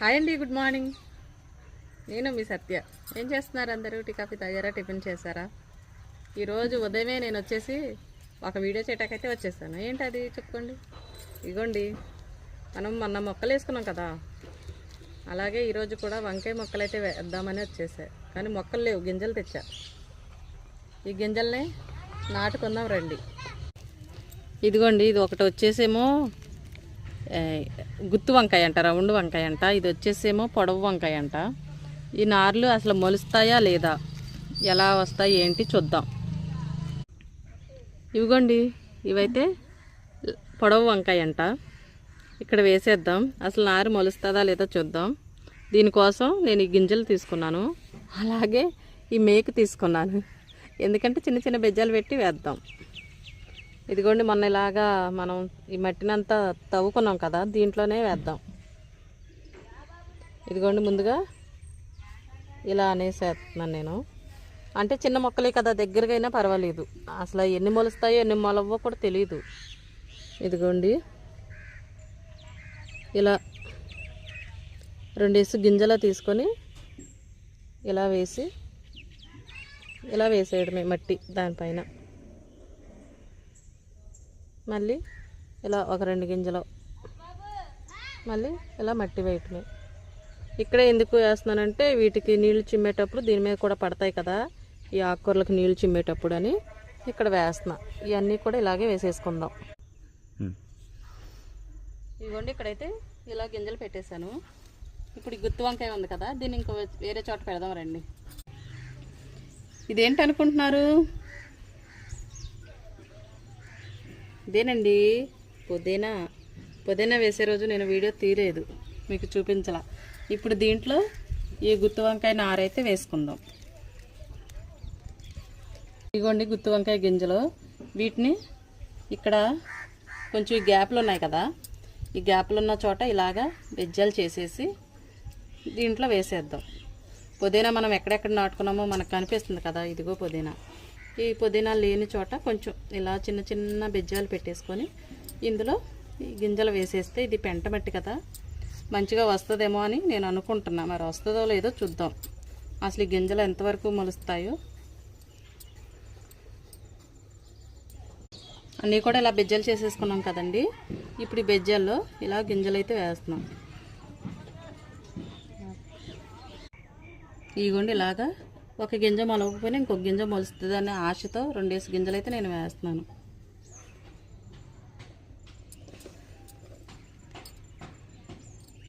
Hi అండి good morning. నేను మీ సత్య. ఏం చేస్తున్నారు అందరూ? టీ కాఫీ తాగారా? టిఫిన్ చేశారా? ఈరోజు ఉదయమే నేను వచ్చేసి ఒక వీడియో చేయటాకైతే వచ్చేసాను. ఏంటి అది? చెప్పుకోండి. ఇగోండి. మనం మొన్న మొక్కలు వేసుకున్నాం కదా. అలాగే ఈరోజు కూడా వంకాయ మొక్కలు అయితే వేద్దామని వచ్చేసా. కానీ మొక్కలు లేవు. గింజలు తెచ్చా. ఈ గింజల్ని నాటుకుందాం రండి. ఇదిగోండి ఇది ఒకటి వచ్చేసేమో గుత్తు వంకాయ అంట రౌండ్ వంకాయ అంట ఇది వచ్చేసేమో పొడవు వంకాయ అంట. ఈ నార్లు అసలు మొలుస్తాయా లేదా? ఎలా వస్తాయి ఏంటి చూద్దాం. ఇవిగోండి ఇవైతే పొడవు వంకాయ అంట. ఇక్కడ వేసేద్దాం. అసలు నారు మొలుస్తుందా లేదా చూద్దాం. దీనికోసం నేను ఈ గింజలు తీసుకున్నాను. అలాగే ఈ మేకు తీసుకున్నాను. ఎందుకంటే చిన్న చిన్న బెజ్జాలు పెట్టి వేద్దాం. ఇదిగోండి మొన్న ఇలాగా మనం ఈ మట్టినంతా తవ్వుకున్నాం కదా దీంట్లోనే వేద్దాం. ఇదిగోండి ముందుగా ఇలా అనేసేస్తున్నాను నేను. అంటే చిన్న మొక్కలే కదా దగ్గరకైనా పర్వాలేదు. అసలు ఎన్ని మొలుస్తాయో ఎన్ని మొలవో కూడా తెలియదు ఇదిగోండి ఇలా రెండేసి గింజల తీసుకొని ఇలా వేసి ఇలా వేసేయడమే మట్టి దానిపైన. మళ్ళీ ఇలా ఒక రెండు గింజలు. మళ్ళీ ఇలా మట్టి వేయటమే. ఇక్కడే ఎందుకు వేస్తున్నానంటే వీటికి నీళ్ళు చిమ్మేటప్పుడు దీని మీద కూడా పడతాయి కదా ఈ ఆకుకూరలకు నీళ్ళు చిమ్మేటప్పుడు అని ఇక్కడ వేస్తున్నా. ఇవన్నీ కూడా ఇలాగే వేసేసుకుందాం. ఇదిగోండి ఇక్కడైతే ఇలా గింజలు పెట్టేశాను. ఇప్పుడు గుత్తి వంకాయ ఉంది కదా దీన్ని ఇంకో వేరే చోట పెడదాం రండి. ఇదేంటి అనుకుంటున్నారు? ఇదేనండి. పుదీనా. పుదీనా వేసే రోజు నేను వీడియో తీయలేదు. మీకు చూపించలా. ఇప్పుడు దీంట్లో ఈ గుత్తి వంకాయ నారైతే వేసుకుందాం. ఇదిగోండి గుత్తి వంకాయ గింజలు. వీటిని ఇక్కడ కొంచెం ఈ గ్యాప్లు ఉన్నాయి కదా. ఈ గ్యాప్లు ఉన్న చోట ఇలాగా వెజ్జాలు చేసేసి దీంట్లో వేసేద్దాం. పుదీనా మనం ఎక్కడెక్కడ నాటుకున్నామో మనకు కనిపిస్తుంది కదా. ఇదిగో పుదీనా. ఈ పుదీనా లేని చోట కొంచెం ఇలా చిన్న చిన్న బెజ్జాలు పెట్టేసుకొని ఇందులో ఈ గింజలు వేసేస్తే ఇది పెంట మట్టి కదా. మంచిగా వస్తుందేమో అని నేను అనుకుంటున్నా. మరి వస్తుందో లేదో చూద్దాం. అసలు ఈ గింజలు ఎంతవరకు మొలుస్తాయో. అన్నీ కూడా ఇలా బెజ్జలు చేసేసుకున్నాం కదండి. ఇప్పుడు ఈ బెజ్జల్లో ఇలా గింజలు అయితే వేస్తున్నాం. ఇదిగోండి ఇలాగా ఒక గింజ మొలకపోయినా ఇంకొక గింజ మొలుస్తుంది అనే ఆశతో రెండేసి గింజలు అయితే నేను వేస్తున్నాను.